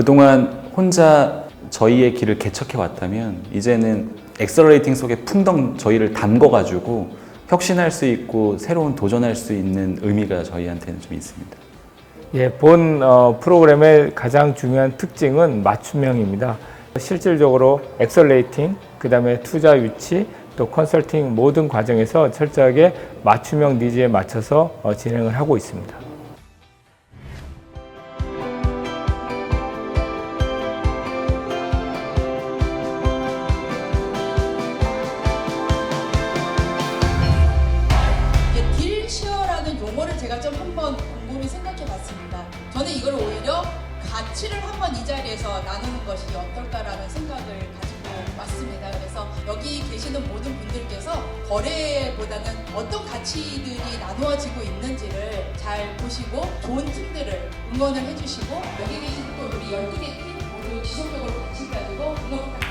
그동안 혼자 저희의 길을 개척해 왔다면 이제는 엑셀러레이팅 속에 풍덩 저희를 담궈가지고 혁신할 수 있고 새로운 도전할 수 있는 의미가 저희한테는 좀 있습니다. 예, 본 어, 프로그램의 가장 중요한 특징은 맞춤형입니다. 실질적으로 엑셀레이팅, 그 다음에 투자 유치, 또 컨설팅 모든 과정에서 철저하게 맞춤형 니즈에 맞춰서 어, 진행을 하고 있습니다. 봤습니다. 저는 이걸 오히려 가치를 한번 이 자리에서 나누는 것이 어떨까라는 생각을 가지고 왔습니다. 그래서 여기 계시는 모든 분들께서 거래보다는 어떤 가치들이 나누어지고 있는지를 잘 보시고 좋은 팀들을 응원을 해주시고 여기 계신 또 우리 12개 팀 모두 지속적으로 관심 가지고 응원 부탁드립니다.